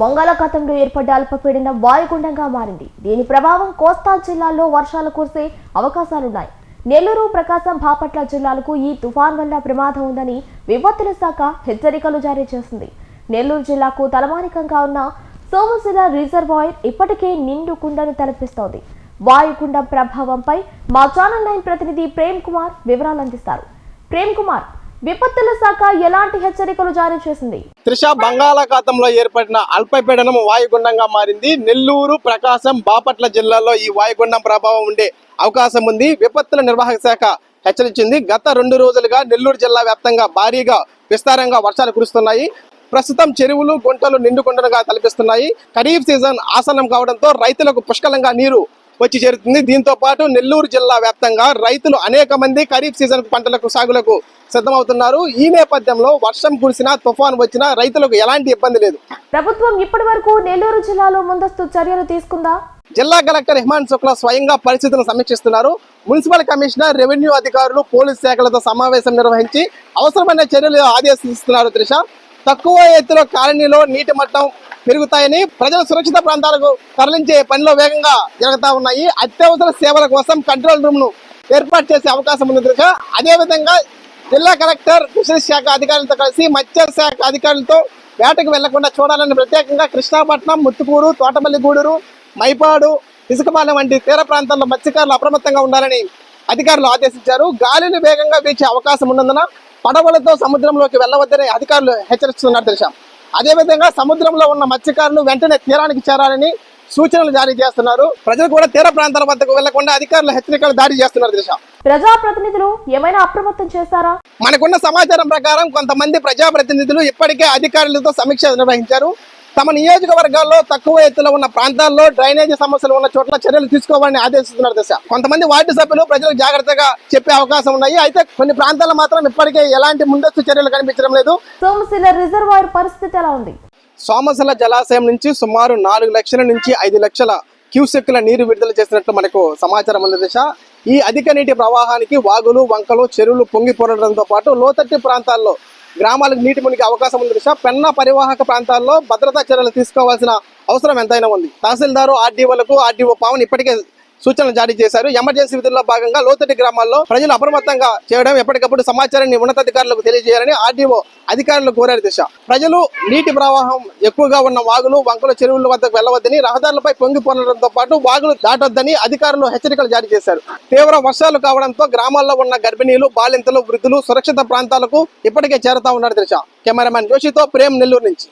బంగాళాఖాతంలో ఏర్పడ్డ అల్పపీడనం వాయుగుండంగా మారింది. దీని ప్రభావం కోస్తా జిల్లాల్లో వర్షాలు కురిసే అవకాశాలున్నాయి. నెల్లూరు ప్రకాశం బాపట్ల జిల్లాలకు ఈ తుఫాన్ వల్ల ప్రమాదం ఉందని విపత్తుల శాఖ హెచ్చరికలు జారీ చేసింది. నెల్లూరు జిల్లాకు తలమానికంగా ఉన్న సోమశిల రిజర్వాయర్ ఇప్పటికే నిండు కుండను తలపిస్తోంది. వాయుగుండం ప్రభావంపై మా ఛానల్ నైన్ ప్రతినిధి ప్రేమ్ కుమార్ వివరాలు అందిస్తారు. ప్రేమ్ కుమార్ విపత్తుల శాఖ ఎలాంటి హెచ్చరికలు జారీ చేసింది? త్రిష బంగాళాఖాతంలో ఏర్పడిన అల్పపీడనం వాయుగుండంగా మారింది. నెల్లూరు ప్రకాశం బాపట్ల జిల్లాలో ఈ వాయుగుండం ప్రభావం ఉండే అవకాశం ఉంది. విపత్తుల నిర్వాహక శాఖ హెచ్చరించింది. గత రెండు రోజులుగా నెల్లూరు జిల్లా వ్యాప్తంగా భారీగా విస్తారంగా వర్షాలు కురుస్తున్నాయి. ప్రస్తుతం చెరువులు గుంటలు నిండుకుండలుగా తలపిస్తున్నాయి. ఖరీఫ్ సీజన్ ఆసనం కావడంతో రైతులకు పుష్కలంగా నీరు వచ్చి చేరుతుంది. దీంతో పాటు నెల్లూరు జిల్లా వ్యాప్తంగా రైతులు అనేక మంది ఖరీఫ్ సీజన్ పంటలకు సాగులకు సిద్ధమవుతున్నారు. ఈ నేపథ్యంలో వర్షం కురిసినా తుఫాన్ వచ్చినా రైతులకు ఎలాంటి ఇబ్బంది లేదు. ప్రభుత్వం ఇప్పటి వరకు నెల్లూరు జిల్లాలో ముందస్తు చర్యలు తీసుకుందా? జిల్లా కలెక్టర్ హిమాన్ శుక్లా స్వయంగా పరిస్థితులను సమీక్షిస్తున్నారు. మున్సిపల్ కమిషనర్ రెవెన్యూ అధికారులు పోలీస్ శాఖలతో సమావేశం నిర్వహించి అవసరమైన చర్యలు ఆదేశిస్తున్నారు త్రిష. తక్కువ ఎత్తులో కాలనీలో నీటి మట్టం పెరుగుతాయని ప్రజలు సురక్షిత ప్రాంతాలకు తరలించే పనిలో వేగంగా జరుగుతా ఉన్నాయి. అత్యవసర సేవల కోసం కంట్రోల్ రూమ్ను ఏర్పాటు చేసే అవకాశం ఉంది త్రిష అదేవిధంగా జిల్లా కలెక్టర్ ఫిషరీస్ శాఖ అధికారులతో కలిసి మత్స్య శాఖ అధికారులతో వేటకు వెళ్ళకుండా చూడాలని ప్రత్యేకంగా కృష్ణాపట్నం ముత్తుకూరు తోటపల్లి గూడూరు మైపాడు ఇసుకపాలెం వంటి తీర ప్రాంతాల్లో మత్స్యకారులు అప్రమత్తంగా ఉండాలని అధికారులు ఆదేశించారు. గాలిని వేగంగా వీచే అవకాశం ఉన్నందున పడవలతో సముద్రంలోకి వెళ్ళవద్దని అధికారులు హెచ్చరిస్తున్నారు. దిశ అదేవిధంగా సముద్రంలో ఉన్న మత్స్యకారులు వెంటనే తీరానికి చేరాలని సూచనలు జారీ చేస్తున్నారు. ప్రజలు కూడా తీర ప్రాంతాల వద్దకు వెళ్ళకుండా అధికారులు హెచ్చరికలు జారీ చేస్తున్నారు దిశ. ప్రజాప్రతినిధులు ఏమైనా అప్రమత్తం చేశారా? మనకున్న సమాచారం ప్రకారం కొంతమంది ప్రజాప్రతినిధులు ఇప్పటికే అధికారులతో సమీక్ష నిర్వహించారు. తమ నియోజకవర్గాల్లో తక్కువ ఎత్తులో ఉన్న ప్రాంతాల్లో డ్రైనేజీ సమస్యలు ఉన్న చోట్ల చర్యలు తీసుకోవాలని ఆదేశిస్తున్నారు దశ. కొంతమంది వార్డు సభ్యులు ప్రజలకు జాగ్రత్తగా చెప్పే అవకాశం ఉన్నాయి. అయితే కొన్ని ప్రాంతాల్లో మాత్రం ఇప్పటికే ఎలాంటి ముందస్తు చర్యలు కనిపించడం లేదు. సోమశిల రిజర్వాయర్ పరిస్థితి ఎలా ఉంది? సోమశల జలాశయం నుంచి సుమారు నాలుగు లక్షల నుంచి ఐదు లక్షల క్యూసెక్కుల నీరు విడుదల చేసినట్లు మనకు సమాచారం ఉంది దిశ. ఈ అధిక నీటి ప్రవాహానికి వాగులు వంకలు చెరువులు పొంగి పొరడంతో పాటు లోతట్టి ప్రాంతాల్లో గ్రామాలకు నీటి మునిగే అవకాశం ఉంది. దిశ పెన్న పరివాహక ప్రాంతాల్లో భద్రతా చర్యలు తీసుకోవాల్సిన అవసరం ఎంతైనా ఉంది. తహసీల్దారు ఆర్డీఓలకు ఆర్డీఓ పావన్ ఇప్పటికే సూచనలు జారీ చేశారు. ఎమర్జెన్సీ విధుల్లో భాగంగా లోతటి గ్రామాల్లో ప్రజలు అప్రమత్తంగా చేయడం ఎప్పటికప్పుడు సమాచారాన్ని ఉన్నతాధికారులకు తెలియజేయాలని ఆర్డీఓ అధికారులు కోరారు దిశ. ప్రజలు నీటి ప్రవాహం ఎక్కువగా ఉన్న వాగులు వంకల చెరువుల వద్దకు వెళ్ళవద్దని రహదారులపై పొంగి పొరడంతో పాటు వాగులు దాటొద్దని అధికారులు హెచ్చరికలు జారీ చేశారు. తీవ్ర వర్షాలు కావడంతో గ్రామాల్లో ఉన్న గర్భిణీలు బాలింతలు వృద్ధులు సురక్షిత ప్రాంతాలకు ఇప్పటికే చేరుతా ఉన్నారు దిశ. కెమెరామెన్ జోషితో ప్రేమ్ నెల్లూరు నుంచి.